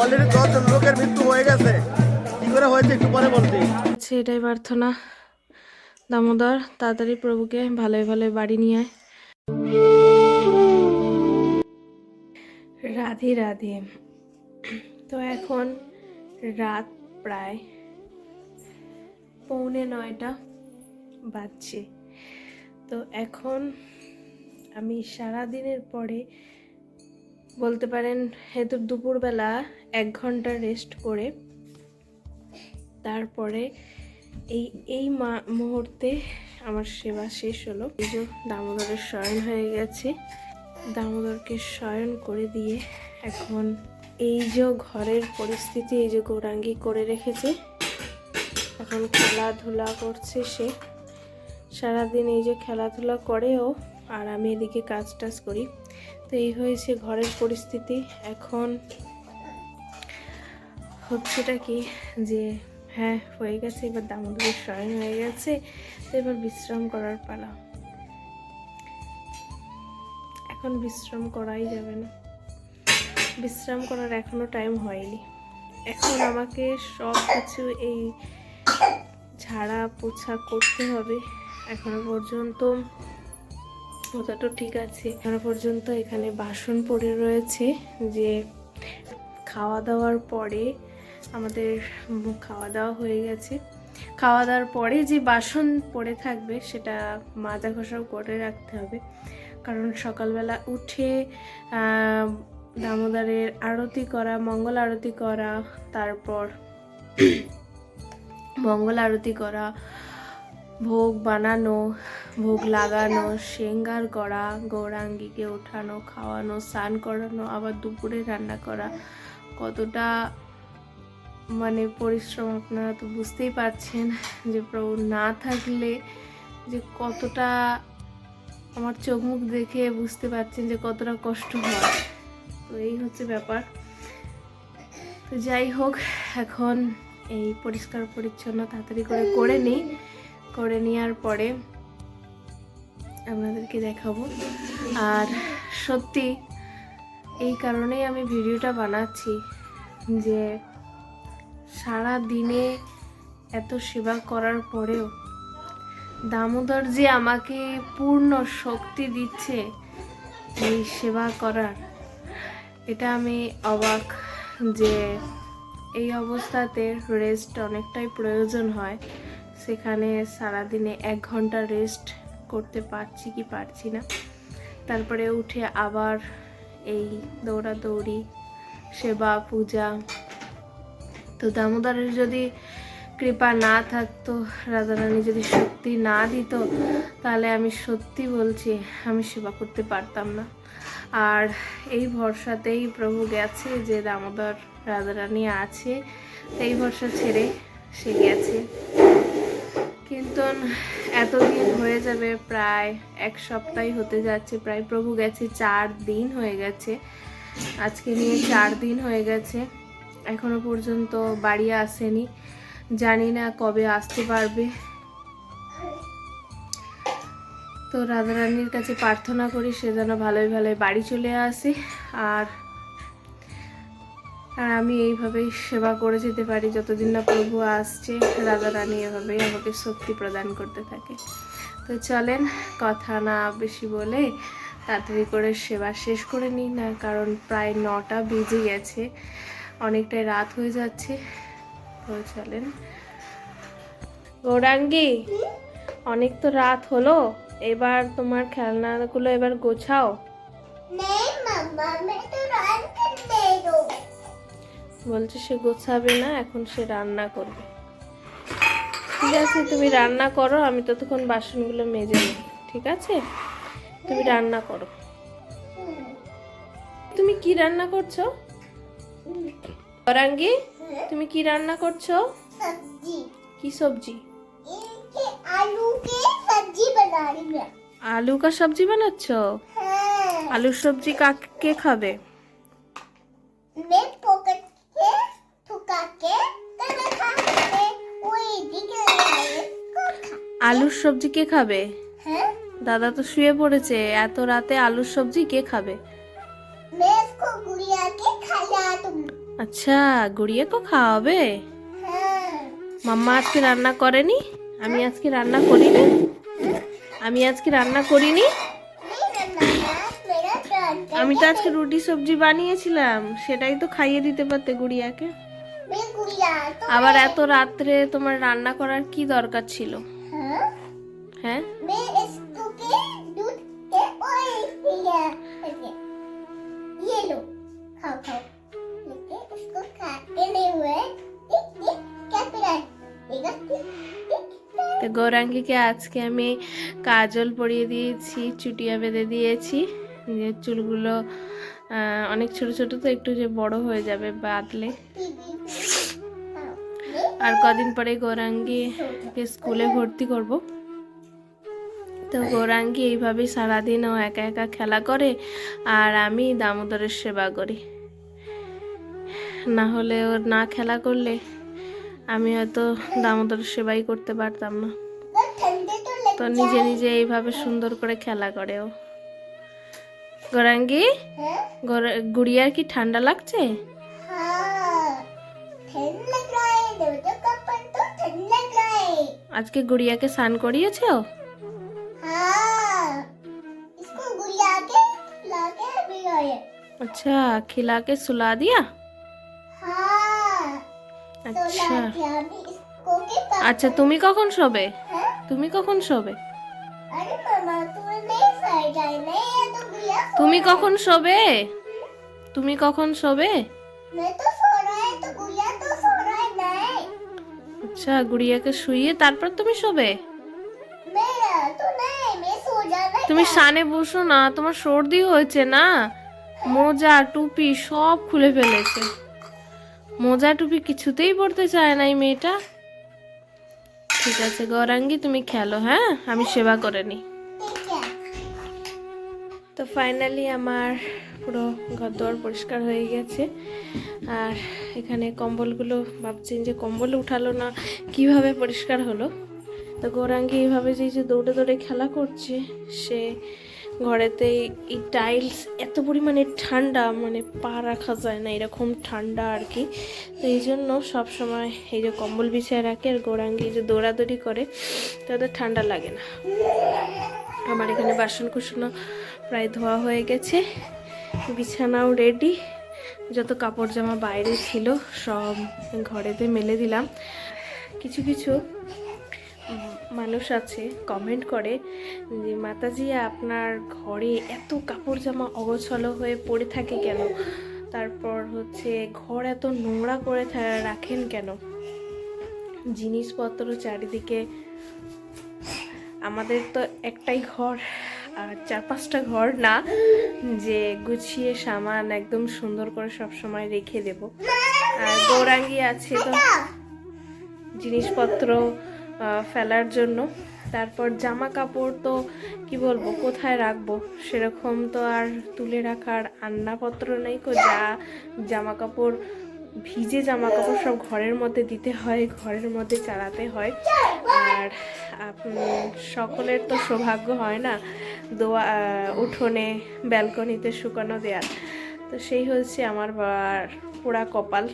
Already দশজন লোকের মৃত্যু হয়ে গেছে। কি করে হয়েছে একটু পরে বলছি আচ্ছা এটাই প্রার্থনা। দামোদর তাড়াতাড়ি প্রভুকে ভালোই ভালোই বাড়ি নিয়ে আয়। রাধে রাধে। তো এখন রাত প্রায় পৌনে নয়টা বাজছে। তো এখন আমি সারা দিনের পরে বলতে পারেন হেতু দুপুরবেলা এক ঘণ্টা রেস্ট করে তারপরে এই এই মুহূর্তে আমার সেবা শেষ হলো। এই যে দামোদরের শয়ন হয়ে গেছে। দামোদরকে শয়ন করে দিয়ে এখন এই যে ঘরের পরিস্থিতি, এই যে গৌরাঙ্গি করে রেখেছে, এখন খেলাধুলা করছে সে। সারাদিন এই যে খেলাধুলা করেও আর আমি এদিকে কাজ টাজ করি। তো এই হয়েছে ঘরের পরিস্থিতি। এখন হচ্ছেটা কি যে হ্যাঁ হয়ে গেছে, এবার দামোদরের শয়ন হয়ে গেছে, তো এবার বিশ্রাম করার পালা। এখন বিশ্রাম করাই যাবে না। বিশ্রাম করার এখনও টাইম হয়নি। এখন আমাকে সব কিছু এই ঝাড়া পোছা করতে হবে। এখনও পর্যন্ত ওটা তো ঠিক আছে। এখনও পর্যন্ত এখানে বাসন পড়ে রয়েছে যে খাওয়া দাওয়ার পরে আমাদের খাওয়া দাওয়া হয়ে গেছে। খাওয়া দাওয়ার পরে যে বাসন পড়ে থাকবে সেটা মাজা ঘষাও করে রাখতে হবে। কারণ সকালবেলা উঠে দামোদরের আরতি করা, মঙ্গল আরতি করা, তারপর মঙ্গল আরতি করা ভোগ বানানো, ভোগ লাগানো শৃঙ্গার করা, গৌরাঙ্গীকে ওঠানো খাওয়ানো, স্নান করানো, আবার দুপুরে রান্না করা। কতটা মানে পরিশ্রম আপনারা তো বুঝতেই পারছেন যে প্রভু না থাকলে যে কতটা আমার চোখ মুখ দেখে বুঝতে পারছেন যে কতটা কষ্ট হয়। তো এই হচ্ছে ব্যাপার। তো যাই হোক, এখন এই পরিষ্কার পরিচ্ছন্ন তাড়াতাড়ি করে করে নিই। করে নেওয়ার পরে আপনাদেরকে দেখাবো। আর সত্যি এই কারণেই আমি ভিডিওটা বানাচ্ছি যে সারা দিনে এত সেবা করার পরেও দামোদর যে আমাকে পূর্ণ শক্তি দিচ্ছে এই সেবা করার, এটা আমি অবাক যে এই অবস্থাতে রেস্ট অনেকটাই প্রয়োজন হয়। সেখানে সারাদিনে এক ঘণ্টা রেস্ট করতে পারছি কি পারছি না। তারপরে উঠে আবার এই দৌড়াদৌড়ি, সেবা, পূজা। তো দামোদরের যদি কৃপা না থাকতো, রাধারানী যদি শক্তি না দিত, তাহলে আমি সত্যি বলছি আমি সেবা করতে পারতাম না। আর এই ভরসাতেই প্রভু গেছে যে দামোদর, রাধারানী আছে, এই ভরসা ছেড়ে সে গেছে। কিন্তু এতদিন হয়ে যাবে, প্রায় এক সপ্তাহ হতে যাচ্ছে, প্রায় প্রভু গেছে, চার দিন হয়ে গেছে। আজকে নিয়ে চার দিন হয়ে গেছে, এখনও পর্যন্ত বাড়ি আসেনি। জানি না কবে আসতে পারবে। তো রাধারানীর কাছে প্রার্থনা করি সে যেন ভালোই ভালোই বাড়ি চলে আসে, আর আর আমি এইভাবেই সেবা করে যেতে পারি, যতদিন না প্রভু আসছে রাজা রানী এভাবেই আমাকে শক্তি প্রদান করতে থাকে। তো চলেন, কথা না বেশি বলে তাড়াতাড়ি করে সেবা শেষ করে নিই না, কারণ প্রায় নটা বেজে গেছে, অনেকটাই রাত হয়ে যাচ্ছে। তো চলেন। গৌরাঙ্গি, অনেক তো রাত হলো, এবার তোমার খেলনাগুলো এবার গোছাও। মামা, আমি তো রাত বলছে সে গোছাবে না এখন সে রান্না করবে। ঠিক আছে তুমি রান্না করো আমি ততক্ষণ বাসনগুলো মেজে নিই ঠিক আছে? তুমি রান্না করো। তুমি কি রান্না করছ? অরাঙ্গি তুমি কি রান্না করছ? কি সবজি? আলু আলু কা সবজি বানাচ্ছো? আলু সবজি কাকে খাবে? আলুর সবজি কে খাবে? দাদা তো শুয়ে পড়েছে এত রাতে আলুর সবজি কে খাবে? আচ্ছা গুড়িয়া কো খাওয়াবে। মাম্মা আজকে রান্না করেনি? আমি আজকে রান্না করিনি? আমি আজকে রান্না করিনি? আমি তো আজকে রুটি সবজি বানিয়েছিলাম সেটাই তো খাইয়ে দিতে পারতে গুড়িয়াকে। আবার এত রাত্রে তোমার রান্না করার কি দরকার ছিল? হ্যাঁ? গৌরাঙ্গীকে আজকে আমি কাজল পরিয়ে দিয়েছি চুটিয়া বেঁধে দিয়েছি যে চুলগুলো অনেক ছোট ছোট তো একটু যে বড় হয়ে যাবে বাদলে আর কদিন পরে গৌরাঙ্গীকে স্কুলে ভর্তি করব। তো গৌরাঙ্গী এইভাবেই সারাদিন ও একা একা খেলা করে আর আমি দামোদরের সেবা করি। না হলে ওর না খেলা করলে আমি হয়তো দামোদরের সেবাই করতে পারতাম না। তো নিজে নিজে এইভাবে সুন্দর করে খেলা করে ও। গৌরাঙ্গী হ্যাঁ? গুড়িয়ার কি ঠান্ডা লাগছে? আজকে গুড়িয়াকে স্নান করিয়েছো हाँ इसको गुड़िया के ला के भी आए अच्छा खिला के सुला दिया हाँ तो আচ্ছা ला के अभी इसको के पापा আচ্ছা তুমি কখন শোবে हैं? তুমি কখন শোবে अरे मामा तुम्हें नहीं सही जाए नहीं ये तो गुड़िया सो তুমি रहा কখন শোবে তুমি কখন শোবে আচ্ছা গুড়িয়াকে শুইয়ে তারপর তুমি শোবে? তুমি সানে বসো না, তোমার সর্দি হয়েছে না? মোজা, টুপি সব খুলে ফেলেছে। মোজা, টুপি কিছুতেই পড়তে চায় না এই মেয়েটা। ঠিক আছে গৌরাঙ্গি, তুমি খেলো হ্যাঁ? আমি সেবা করে নিই। তো ফাইনালি আমার পুরো ঘর দোয়ার পরিষ্কার হয়ে গেছে। আর এখানে কম্বলগুলো ভাবছেন যে কম্বল উঠালো না, কীভাবে পরিষ্কার হলো? তো গৌরাঙ্গি এইভাবে যে যে দৌড়ে দৌড়ে খেলা করছে, সে ঘরেতে এই টাইলস এত পরিমাণে ঠান্ডা মানে পা রাখা যায় না, এরকম ঠান্ডা আর কি। তো এই জন্য সবসময় এই যে কম্বল বিছিয়ে রাখে আর গৌরাঙ্গি যে দৌড়াদৌড়ি করে, তাদের ঠান্ডা লাগে না। আমার এখানে বাসন কুসনও প্রায় ধোয়া হয়ে গেছে। বিছানাও রেডি যত কাপড় জামা বাইরে ছিল, সব ঘরেতে মেলে দিলাম। কিছু কিছু মানুষ আছে কমেন্ট করে যে, মাতাজি, আপনার ঘরে এত কাপড় জামা অগোছলো হয়ে পড়ে থাকে কেন? তারপর হচ্ছে ঘর এত নোংরা করে রাখেন কেন? জিনিসপত্র চারিদিকে আমাদের তো একটাই ঘর, আর চার পাঁচটা ঘর না, যে গুছিয়ে সামান একদম সুন্দর করে সব সময় রেখে দেব। আর গৌরাঙ্গি আছে তো জিনিসপত্র ফেলার জন্য। তারপর জামা কাপড় তো কি বলব, কোথায় রাখব? সেরকম তো আর তুলে রাখার আন্নাপত্র নেই কো, যা জামা কাপড় ভিজে জামা কাপড় সব ঘরের মধ্যে দিতে হয়, ঘরের মধ্যে চালাতে হয়। আর সকলের তো সৌভাগ্য হয় না, দোয়া উঠোনে, ব্যালকনিতে শুকানো দেওয়ার তো সেই হচ্ছে আমার পোড়া কপাল।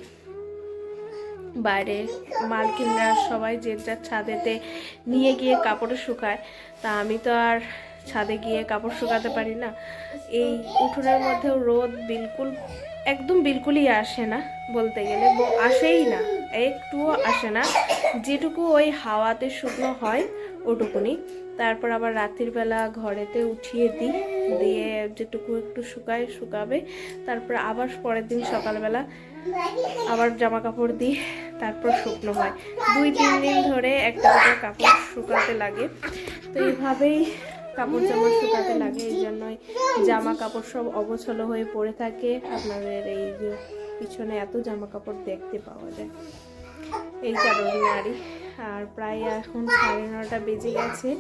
বাইরে মালকিনরা সবাই যে যার ছাদেতে নিয়ে গিয়ে কাপড় শুকায়, তা আমি তো আর ছাদে গিয়ে কাপড় শুকাতে পারি না। এই উঠোনের মধ্যেও রোদ বিলকুল একদম বিলকুলই আসে না বলতে গেলে আসেই না, একটুও আসে না। যেটুকু ওই হাওয়াতে শুকনো হয় ওটুকুনি। তারপর আবার রাত্রির বেলা ঘরেতে উঠিয়ে দিই, দিয়ে যেটুকু একটু শুকায়, শুকাবে। তারপর আবার পরের দিন সকালবেলা আবার জামা কাপড় দিই, তারপর শুকনো হয়। দুই, তিন দিন ধরে একটা দুটো কাপড় শুকাতে লাগে। তো এইভাবেই কাপড় জামা শুকাতে লাগে, এই জন্যই জামা কাপড় সব অগোছলো হয়ে পড়ে থাকে। আপনাদের এই যে পিছনে এত জামা কাপড় দেখতে পাওয়া যায়। এই কারণে আরই আর প্রায় এখন সাড়ে নটা বেজে গেছে।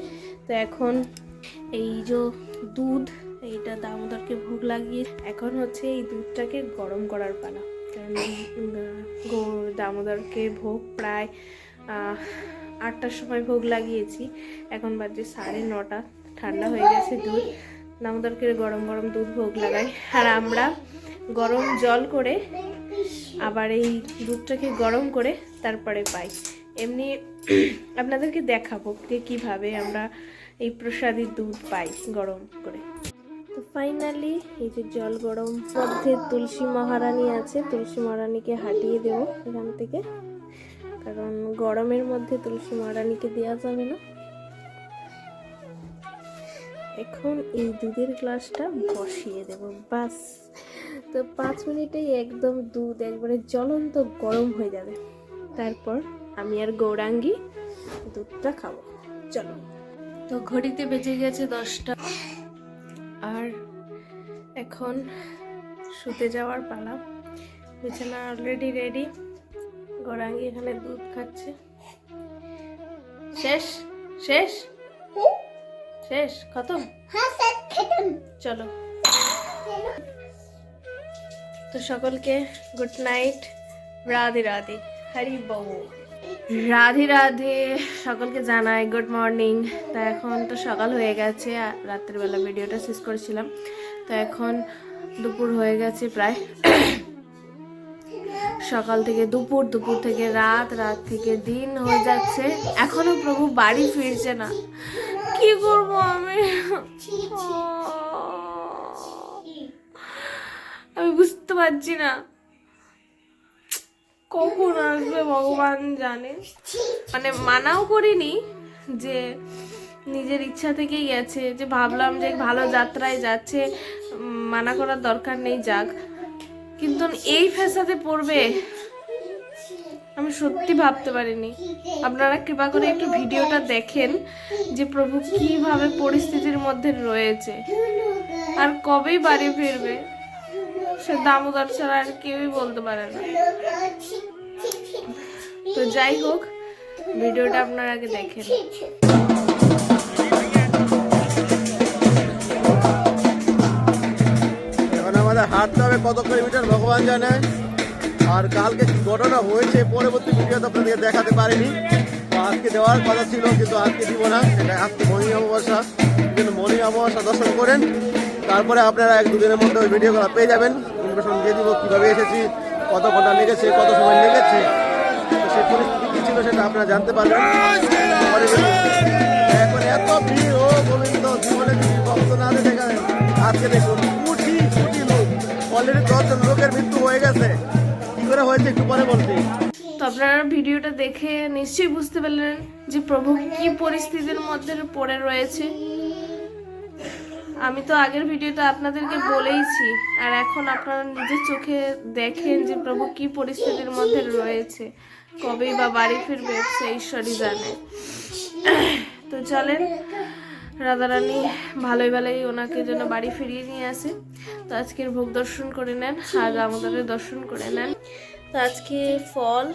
তো এখন এই যে দুধ, এইটা দামোদরকে ভোগ লাগিয়ে এখন হচ্ছে এই দুধটাকে গরম করার পালা। কারণ দামোদরকে ভোগ প্রায় আটটার সময় ভোগ লাগিয়েছি। এখন বাজে সাড়ে নটা। ঠান্ডা হয়ে গেছে দুধ। দামোদরকে গরম গরম দুধ ভোগ লাগাই। আর আমরা গরম জল করে আবার এই দুধটাকে গরম করে তারপরে পাই। এমনি আপনাদেরকে দেখাবো যে কীভাবে আমরা এই প্রসাদী দুধ পাই গরম করে। তো ফাইনালি এই যে জল গরম মধ্যে তুলসী মহারানী আছে, তুলসী মহারানীকে হাঁটিয়ে দেবো এখান থেকে। কারণ গরমের মধ্যে তুলসী মহারানীকে দেওয়া যাবে না। এখন এই দুধের গ্লাসটা বসিয়ে দেব, বাস। তো পাঁচ মিনিটেই একদম দুধ একবারে জ্বলন্ত গরম হয়ে যাবে। তারপর আমি আর গৌরাঙ্গি দুধটা খাব। চলো। তো ঘড়িতে বেজে গেছে দশটা। আর এখন শুতে যাওয়ার পালা। বিছানা অলরেডি রেডি গৌরাঙ্গী এখানে দুধ খাচ্ছে। শেষ? শেষ? হ্যাঁ, শেষ? খতম? চলো। তো সকলকে গুড নাইট রাধে রাধে হরি বৌ রাধে রাধে সকলকে জানাই গুড মর্নিং তো এখন তো সকাল হয়ে গেছে রাত্রিবেলা ভিডিওটা শেষ করেছিলাম। তো এখন দুপুর হয়ে গেছে প্রায়। সকাল থেকে দুপুর দুপুর থেকে রাত রাত থেকে দিন হয়ে যাচ্ছে। এখনও প্রভু বাড়ি ফিরছে না। কি করব আমি? আমি বুঝতে পারছি না। কখন আসবে ভগবান জানে? মানে মানাও করিনি যে নিজের ইচ্ছা থেকেই গেছে যে ভাবলাম যে ভালো যাত্রায় যাচ্ছে মানা করার দরকার নেই যাক। কিন্তু এই ফেসাতে পড়বে। আমি সত্যি ভাবতে পারিনি। আপনারা কৃপা করে একটু ভিডিওটা দেখেন যে প্রভু কীভাবে পরিস্থিতির মধ্যে রয়েছে। আর কবেই বাড়ি ফিরবে, সে দামোদর ছাড়া আর কেউই বলতে পারে না। তো যাই হোক, ভিডিওটা আপনারা আগে দেখেন। এখন হাঁটতে হবে কত কিলোমিটার, ভগবান জানে। আর কালকে কি ঘটনা হয়েছে পরবর্তী ভিডিওতে আপনাদেরকে দেখাতে পারিনি। আজকে দেওয়ার কথা ছিল, কিন্তু আজকে দিব না। এটা আজকে মনি অমাবস্যা। কিন্তু মনি অমাবস্যা দর্শন করেন। তারপরে আপনারা এক দুদিনের মধ্যে ওই ভিডিওগুলো পেয়ে যাবেন। ইনফরমেশন দিয়ে দিব কীভাবে এসেছি, কত ঘণ্টা লেগেছে, কত সময় লেগেছে সেই পরিস্থিতি কী ছিল সেটা আপনারা জানতে পারবেন। এখন এত ভিড়, ও গোবিন্দ, জীবনে ভক্ত না দেখা আজকে দেখুন, কোটি কোটি লোক। অলরেডি দশজন লোকের মৃত্যু হয়ে গেছে। করে হয়েছে, একটু পরে বলছি তো আপনারা ভিডিওটা দেখে নিশ্চয়ই বুঝতে পারলেন যে প্রভু কি পরিস্থিতির মধ্যে পড়ে রয়েছে। আমি তো আগের ভিডিওটা আপনাদেরকে বলেইছি, আর এখন আপনারা নিজের চোখে দেখেন যে প্রভু কি পরিস্থিতির মধ্যে রয়েছে, কবেই বা বাড়ি ফিরবে, সে ঈশ্বরই জানে। তো চলেন, রাধারানী ভালোই ভালোই ওনাকে জন্য বাড়ি ফিরিয়ে নিয়ে আসে। তো আজকের ভোগ দর্শন করে নেন, আর আমাদের দর্শন করে নেন। তো আজকে ফল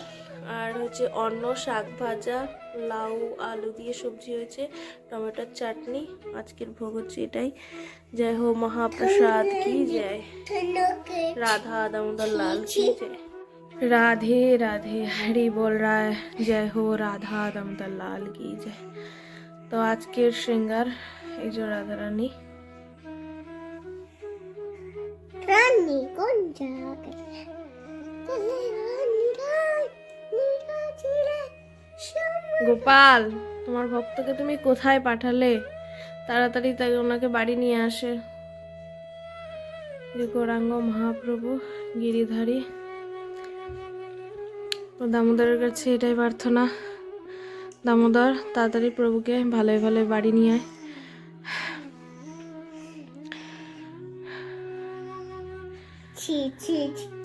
আর হচ্ছে অন্য শাক ভাজা, লাউ, আলু দিয়ে সবজি হয়েছে, টমেটোর চাটনি। আজকের ভোগ হচ্ছে এটাই। যাই হো মহাপ্রসাদ, কি জয়। রাধা দামোদর লাল, কি যায় রাধে রাধে, হরি বল রায়। জয় হো রাধা দমদার লাল, কি জয়। তো আজকের শৃঙ্গার, এই যে রাধা রানী, কোন জায়গা গোপাল, তোমার ভক্তকে তুমি কোথায় পাঠালে? তাড়াতাড়ি তাই ওনাকে বাড়ি নিয়ে আসে। যে গৌরাঙ্গ মহাপ্রভু, গিরিধারী। দামোদরের কাছে এটাই প্রার্থনা। দামোদর, তাড়াতাড়ি প্রভুকে ভালোই ভালোই বাড়ি নিয়ে আয়।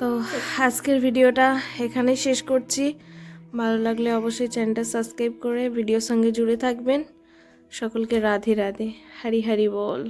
তো আজকের ভিডিওটা এখানেই শেষ করছি। ভালো লাগলে অবশ্যই চ্যানেলটা সাবস্ক্রাইব করে ভিডিওর সঙ্গে জুড়ে থাকবেন। সকলকে রাধে রাধে। হারি হারি বল।